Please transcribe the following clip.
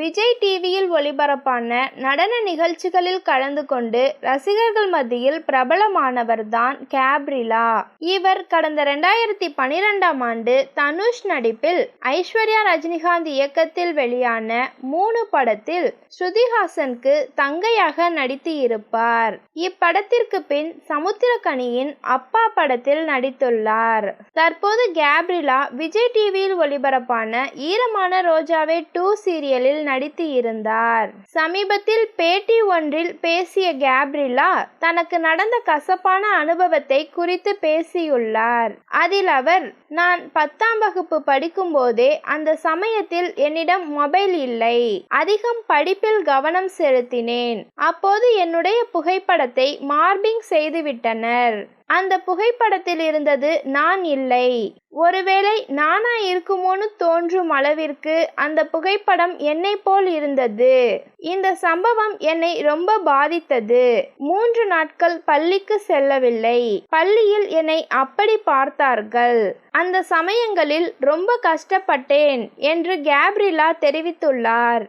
விஜய் டிவியில் ஒளிபரப்பான நடன நிகழ்ச்சிகளில் கலந்து கொண்டு ரசிகர்கள் மத்தியில் பிரபலமானவர்தான் கேப்ரிலா. இவர் கடந்த ரெண்டாயிரத்தி பனிரெண்டாம் ஆண்டு தனுஷ் நடிப்பில் ஐஸ்வர்யா ரஜினிகாந்த் இயக்கத்தில் வெளியான மூணு படத்தில் ஸ்ருதிஹாசனுக்கு தங்கையாக நடித்து இருப்பார் இப்படத்திற்கு பின் சமுத்திரக்கனியின் அப்பா படத்தில் நடித்துள்ளார். தற்போது கேப்ரிலா விஜய் டிவியில் ஒளிபரப்பான ஈரமான ரோஜாவே டூ சீரியலில் நடித்து இருந்தார் சமீபத்தில் பேட்டி ஒன்றில் பேசிய கேப்ரிலா தனக்கு நடந்த கசப்பான அனுபவத்தை குறித்து பேசியுள்ளார். அதில் அவர் நான் பத்தாம் வகுப்பு படிக்கும் போதே அந்த சமயத்தில் என்னிடம் மொபைல் இல்லை. அதிகம் படிப்பில் கவனம் செலுத்தினேன். அப்போது என்னுடைய புகைப்படத்தை மார்பிங் செய்துவிட்டனர். அந்த புகைப்படத்தில் இருந்தது நான் இல்லை. ஒருவேளை நானா இருக்குமோன்னு தோன்றும் அளவிற்கு அந்த புகைப்படம் என்னை போல் இருந்தது. இந்த சம்பவம் என்னை ரொம்ப பாதித்தது. மூன்று நாட்கள் பள்ளிக்கு செல்லவில்லை. பள்ளியில் என்னை அப்படி பார்த்தார்கள். அந்த சமயங்களில் ரொம்ப கஷ்டப்பட்டேன் என்று கேப்ரிலா தெரிவித்துள்ளார்.